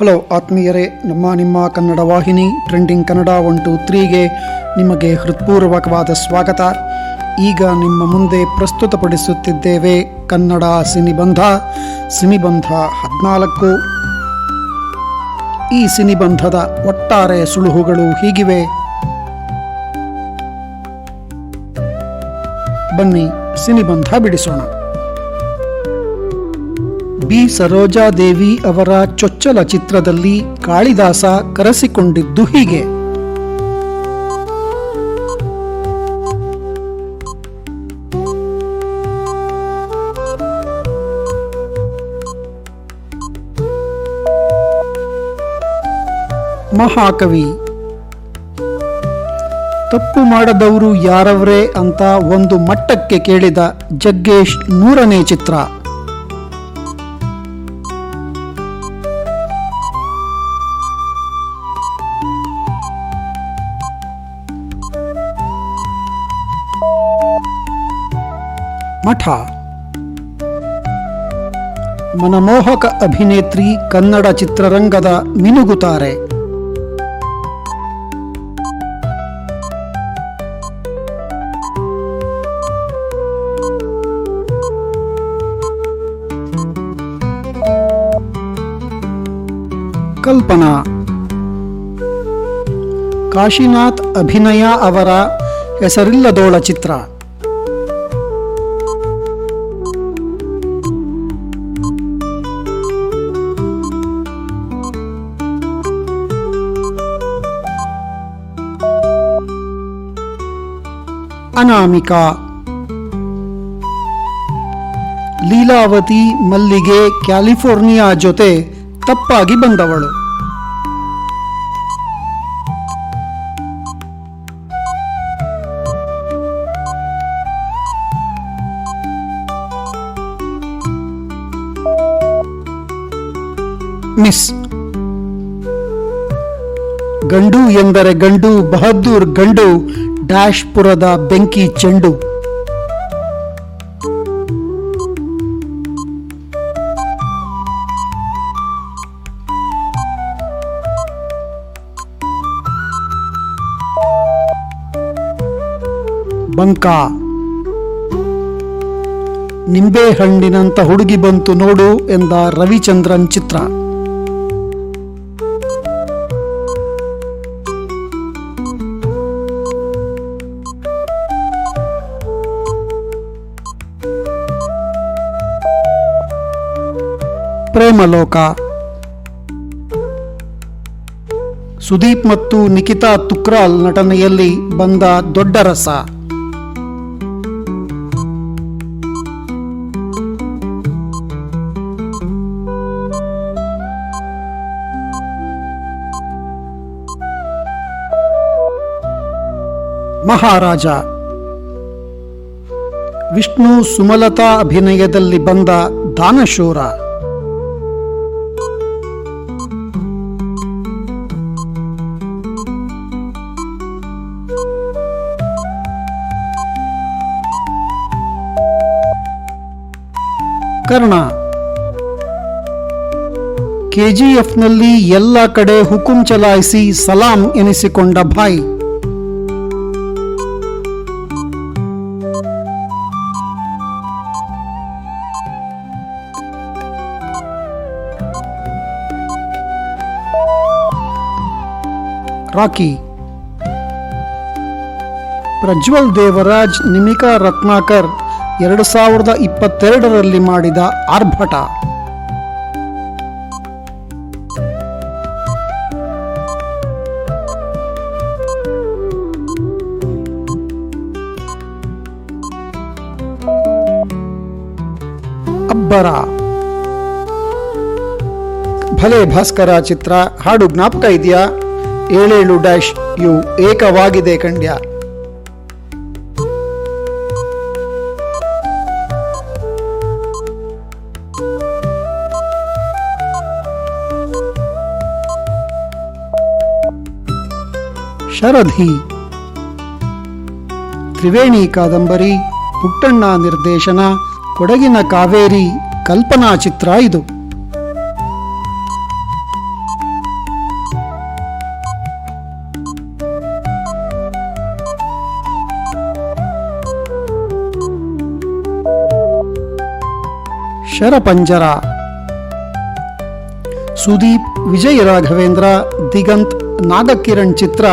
Hello ಆತ್ಮೀಯರೇ, ನಮ್ಮ ನಿಮ್ಮ ಕನ್ನಡ ವಾಹಿನಿ ಟ್ರೆಂಡಿಂಗ್ ಕನ್ನಡ ಒನ್ ಟು ತ್ರೀಗೆ ನಿಮಗೆ ಹೃತ್ಪೂರ್ವಕವಾದ ಸ್ವಾಗತ. ಈಗ ನಿಮ್ಮ ಮುಂದೆ ಪ್ರಸ್ತುತಪಡಿಸುತ್ತಿದ್ದೇವೆ ಕನ್ನಡ ಸಿನಿಬಂಧ ಸಿನಿಬಂಧ ಹದಿನಾಲ್ಕು. ಈ ಸಿನಿಬಂಧದ ಒಟ್ಟಾರೆ ಸುಳುಹುಗಳು ಹೀಗಿವೆ. ಬನ್ನಿ, ಸಿನಿಬಂಧ ಬಿಡಿಸೋಣ. ಬಿ. ಸರೋಜಾದೇವಿ ಅವರ ಚೊಚ್ಚಲ ಚಿತ್ರದಲ್ಲಿ ಕಾಳಿದಾಸ ಕರೆಸಿಕೊಂಡಿದ್ದು ಹೀಗೆ. ಮಹಾಕವಿ, ತಪ್ಪು ಮಾಡದವರು ಯಾರವರೇ ಅಂತ ಒಂದು ಮಟ್ಟಕ್ಕೆ ಕೇಳಿದ ಜಗ್ಗೇಶ್ ನೂರನೇ ಚಿತ್ರ. ಮಠ. ಮನಮೋಹಕ ಅಭಿನೇತ್ರಿ ಕನ್ನಡ ಚಿತ್ರರಂಗದ ಮಿನುಗುತಾರೆ. ಕಲ್ಪನಾ. ಕಾಶಿನಾಥ್ ಅಭಿನಯ ಅವರ ಹೆಸರಿಲ್ಲದೋಳ ಚಿತ್ರ. ಅನಾಮಿಕಾ. ಲೀಲಾವತಿ ಮಲ್ಲಿಗೆ ಕ್ಯಾಲಿಫೋರ್ನಿಯಾ ಜೊತೆ ತಪ್ಪಾಗಿ ಬಂದವಳು. ಮಿಸ್ ಗಂಡು ಎಂದರೆ ಗಂಡು, ಬಹದ್ದೂರ್ ಗಂಡು ಡ್ಯಾಶ್ ಪುರದ ಬೆಂಕಿ ಚೆಂಡು. ಬಂಕ. ನಿಂಬೆಹಣ್ಣಿನಂತ ಹುಡುಗಿ ಬಂತು ನೋಡು ಎಂದ ರವಿಚಂದ್ರನ್ ಚಿತ್ರ. ಪ್ರೇಮಲೋಕ. ಸುದೀಪ್ ಮತ್ತು ನಿಖಿತಾ ತುಕ್ರಾಲ್ ನಟನೆಯಲ್ಲಿ ಬಂದ ದೊಡ್ಡ ರಸ. ಮಹಾರಾಜ. ವಿಷ್ಣು ಸುಮಲತಾ ಅಭಿನಯದಲ್ಲಿ ಬಂದ ದಾನಶೂರ. ಕರ್ಣ? ಕೆಜಿಎಫ್ನಲ್ಲಿ ಎಲ್ಲ ಕಡೆ ಹುಕುಂ ಚಲಾಯಿಸಿ ಸಲಾಂ ಎನಿಸಿಕೊಂಡ ಭಾಯ್. ರಾಕಿ ಪ್ರಜ್ವಲ್ ದೇವರಾಜ್ ನಿಮಿಕಾ ರತ್ನಾಕರ್ ಎರಡು ಸಾವಿರದ ಇಪ್ಪತ್ತೆರಡರಲ್ಲಿ ಮಾಡಿದ ಆರ್ಭಟ. ಅಬ್ಬರ. ಭಲೆ ಭಾಸ್ಕರ ಚಿತ್ರ, ಹಾಡು ಜ್ಞಾಪಕ ಇದೆಯಾ? ಏಳೇಳು ಡ್ಯಾಶ್ ಯು ಏಕವಾಗಿದೆ ಕಂಡ್ಯ ಶರಧಿ. ತ್ರಿವೇಣಿ ಕಾದಂಬರಿ, ಪುಟ್ಟಣ್ಣ ನಿರ್ದೇಶನ, ಕೊಡಗಿನ ಕಾವೇರಿ, ಕಲ್ಪನಾ ಚಿತ್ರ ಇದು. ಶರಪಂಜರ. ಸುದೀಪ್ ವಿಜಯ್ ರಾಘವೇಂದ್ರ ದಿಗಂತ್, ನಾಗಕಿರಣ್ ಚಿತ್ರ.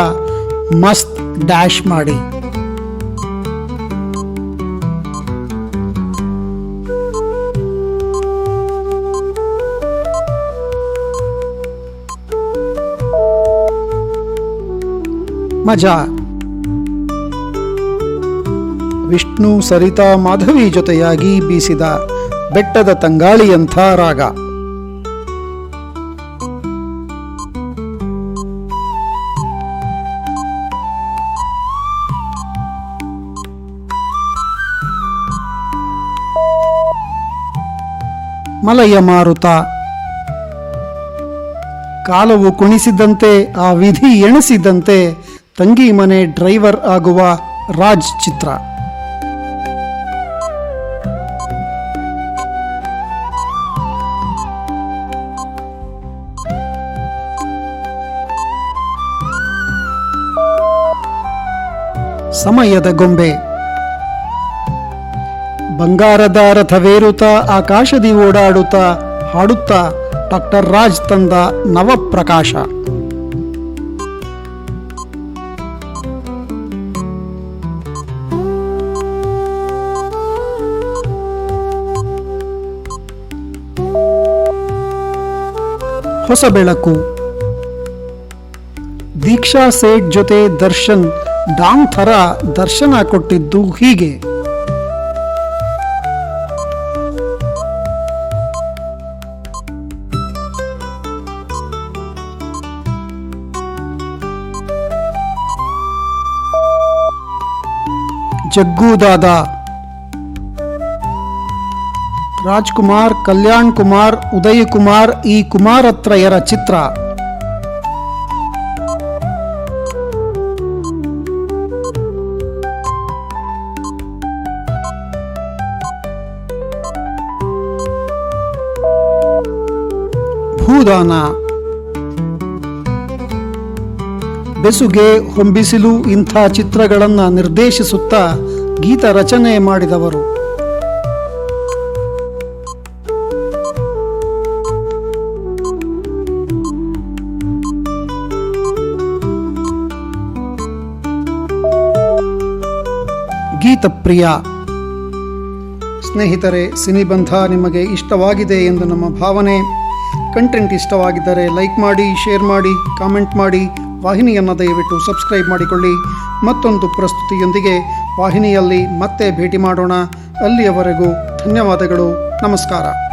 ಮಸ್ತ್ ಡ್ಯಾಶ್ ಮಾಡಿ. ಮಜಾ. ವಿಷ್ಣು ಸರಿತಾ ಮಾಧವಿ ಜೊತೆಯಾಗಿ ಬೀಸಿದ ಬೆಟ್ಟದ ತಂಗಾಳಿಯಂಥ ರಾಗ. ಮಲಯ ಮಾರುತ. ಕಾಲವು ಕುಣಿಸಿದಂತೆ, ಆ ವಿಧಿ ಎಣಿಸಿದಂತೆ ತಂಗಿ ಮನೆ ಡ್ರೈವರ್ ಆಗುವ ರಾಜ್ ಚಿತ್ರ. ಸಮಯದ ಗೊಂಬೆ. ಬಂಗಾರದ ರಥವೇರುತ್ತ ಆಕಾಶದಿ ಓಡಾಡುತ್ತ, ಹಾಡುತ್ತ, ಡಾಕ್ಟರ್ ರಾಜ್ ತಂದ ನವಪ್ರಕಾಶ. ಹೊಸ ಬೆಳಕು ದೀಕ್ಷಾ ಸೇಠ್ ಜೊತೆ ದರ್ಶನ್, ಡಾಂಗ್ ಥರ ದರ್ಶನ ಕೊಟ್ಟಿದ್ದು ಹೀಗೆ. ಜಗ್ಗೂದಾದ ರಾಜ್ಕುಮಾರ್ ಕಲ್ಯಾಣ್ ಕುಮಾರ್ ಉದಯ್ ಕುಮಾರ್ ಈ ಕುಮಾರತ್ರಯರ ಚಿತ್ರ ಭೂದಾನ ಬೆಸುಗೆ ಹೊಂಬಿಸಿಲು ಇಂಥ ಚಿತ್ರಗಳನ್ನು ನಿರ್ದೇಶಿಸುತ್ತಾ ಗೀತ ರಚನೆ ಮಾಡಿದವರು. ಗೀತಪ್ರಿಯ, ಸ್ನೇಹಿತರೆ, ಸಿನಿಬಂಧ ನಿಮಗೆ ಇಷ್ಟವಾಗಿದೆ ಎಂದು ನಮ್ಮ ಭಾವನೆ. ಕಂಟೆಂಟ್ ಇಷ್ಟವಾಗಿದ್ದರೆ ಲೈಕ್ ಮಾಡಿ, ಶೇರ್ ಮಾಡಿ, ಕಾಮೆಂಟ್ ಮಾಡಿ. ವಾಹಿನಿಯನ್ನು ದಯವಿಟ್ಟು ಸಬ್ಸ್ಕ್ರೈಬ್ ಮಾಡಿಕೊಳ್ಳಿ. ಮತ್ತೊಂದು ಪ್ರಸ್ತುತಿಯೊಂದಿಗೆ ವಾಹಿನಿಯಲ್ಲಿ ಮತ್ತೆ ಭೇಟಿ ಮಾಡೋಣ. ಅಲ್ಲಿಯವರೆಗೂ ಧನ್ಯವಾದಗಳು. ನಮಸ್ಕಾರ.